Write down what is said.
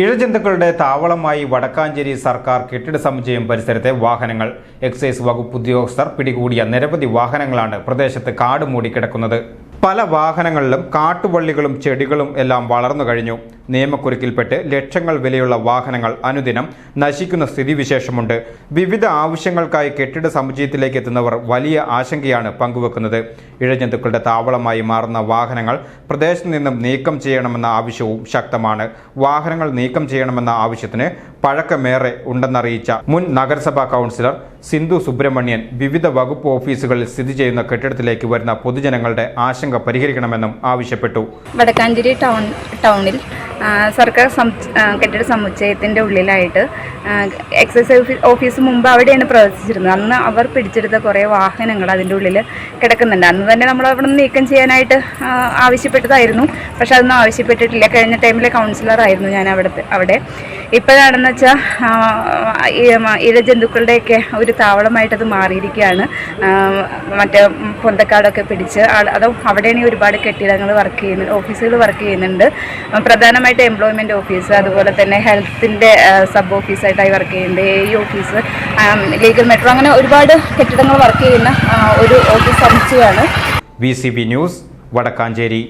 ഇഴജന്തുക്കളുടെ താവളമായി വടക്കാഞ്ചേരി സർക്കാർ കെട്ടിട സമുച്ചയം പരിസരത്തെ വാഹനങ്ങൾ. എക്സൈസ് വകുപ്പ് ഉദ്യോഗസ്ഥർ പിടികൂടിയ നിരവധി വാഹനങ്ങളാണ് പ്രദേശത്ത് കാട് മൂടിക്കിടക്കുന്നത് പല വാഹനങ്ങളിലും കാട്ടുവള്ളികളും ചെടികളും എല്ലാം വളർന്നു കഴിഞ്ഞു. നിയമക്കുരുക്കിൽപ്പെട്ട് ലക്ഷങ്ങൾ വിലയുള്ള വാഹനങ്ങൾ അനുദിനം നശിക്കുന്ന സ്ഥിതിവിശേഷമുണ്ട്. വിവിധ ആവശ്യങ്ങൾക്കായി കെട്ടിട സമുച്ചയത്തിലേക്ക് എത്തുന്നവർ വലിയ ആശങ്കയാണ് പങ്കുവെക്കുന്നത്. ഇഴജന്തുക്കളുടെ താവളമായി മാറുന്ന വാഹനങ്ങൾ പ്രദേശത്ത് നിന്നും നീക്കം ചെയ്യണമെന്ന ആവശ്യവും ശക്തമാണ്. വാഹനങ്ങൾ നീക്കം ചെയ്യണമെന്ന ആവശ്യത്തിന് പഴക്കമേറെ ഉണ്ടെന്നറിയിച്ച മുൻ നഗരസഭാ കൗൺസിലർ സിന്ധു സുബ്രഹ്മണ്യൻ വിവിധ വകുപ്പ് ഓഫീസുകളിൽ സ്ഥിതി ചെയ്യുന്ന കെട്ടിടത്തിലേക്ക് വരുന്ന പൊതുജനങ്ങളുടെ ആശങ്ക പരിഹരിക്കണമെന്നും ആവശ്യപ്പെട്ടു. വടക്കാഞ്ചേരി ടൗൺ ടൗണിൽ സർക്കാർ കെട്ടിട സമുച്ചയത്തിന്റെ ഉള്ളിലായിട്ട് എക്സൈസ് ഓഫീ- ഓഫീസ് മുമ്പ് അവിടെയാണ് പ്രവർത്തിച്ചിരുന്നത്. അന്ന് അവർ പിടിച്ചെടുത്ത കുറേ വാഹനങ്ങൾ അതിന്റെ ഉള്ളിൽ കിടക്കുന്നുണ്ട്. അന്ന് തന്നെ നമ്മൾ അവിടെ നിന്ന് നീക്കം ചെയ്യാനായിട്ട് ആവശ്യപ്പെട്ടതായിരുന്നു. പക്ഷെ അതൊന്നും ആവശ്യപ്പെട്ടിട്ടില്ല. കഴിഞ്ഞ ടൈമിലെ കൗൺസിലറായിരുന്നു ഞാൻ അവിടുത്തെ അവിടെ. ഇപ്പോഴാണെന്ന് വെച്ചാൽ ഇഴജന്തുക്കളുടെയൊക്കെ ഒരു താവളമായിട്ടത് മാറിയിരിക്കുകയാണ്. മറ്റേ പൊന്തക്കാടൊക്കെ പിടിച്ച് അത് അവിടെയാണ് ഒരുപാട് കെട്ടിടങ്ങൾ വർക്ക് ചെയ്യുന്നത് ഓഫീസുകൾ വർക്ക് ചെയ്യുന്നുണ്ട്. പ്രധാനമായിട്ട് എംപ്ലോയ്മെന്റ് ഓഫീസ് അതുപോലെ തന്നെ ഹെൽത്തിന്റെ സബ് ഓഫീസായിട്ടായി വർക്ക് ചെയ്യുന്നുണ്ട്. എ ഓഫീസ് ലീഗൽ മെട്രോ അങ്ങനെ ഒരുപാട് കെട്ടിടങ്ങൾ വർക്ക് ചെയ്യുന്ന ഒരു ഓഫീസ് സമുച്ചയമാണ് വി ന്യൂസ് വടക്കാഞ്ചേരി.